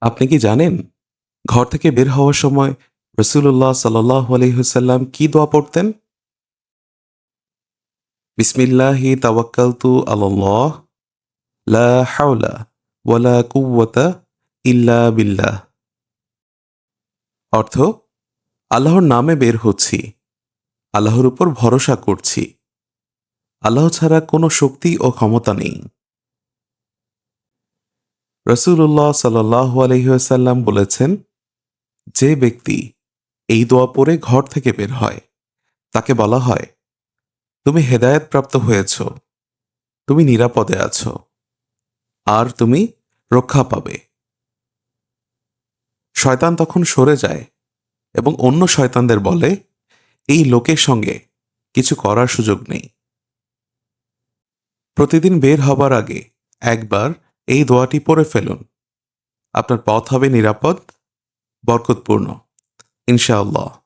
আপনি কি জানেন? ঘর থেকে বের হওয়ার সময় রসুল্লাহ সাল্লাহ আলহিহসাল্লাম কি দোয়া পড়তেন? বিসমিল্লাহি তাওয়াক্কালতু আল্লাহ লা হাওলা ওয়ালা কুওয়াতা ইল্লা বিল্লাহ। অর্থ, আল্লাহর নামে বের হচ্ছি, আল্লাহর উপর ভরসা করছি। আল্লাহ ছাড়া কোনো শক্তি ও ক্ষমতা নেই। রসুল্লাহ সাল্লাহ আলহিহাসাল্লাম বলেছেন, যে ব্যক্তি এই দোয়া পড়ে ঘর থেকে বের হয়, তাকে বলা হয়, তুমি হেদায়েত প্রাপ্ত হয়েছ, তুমি নিরাপদে আছো, আর তুমি রক্ষা পাবে। শয়তান তখন সরে যায় এবং অন্য শয়তানদের বলে, এই লোকের সঙ্গে কিছু করার সুযোগ নেই। প্রতিদিন বের হবার আগে একবার এই দোয়াটি পড়ে ফেলুন। আপনার পথ হবে নিরাপদ বরকতপূর্ণ। ইনশাআল্লাহ।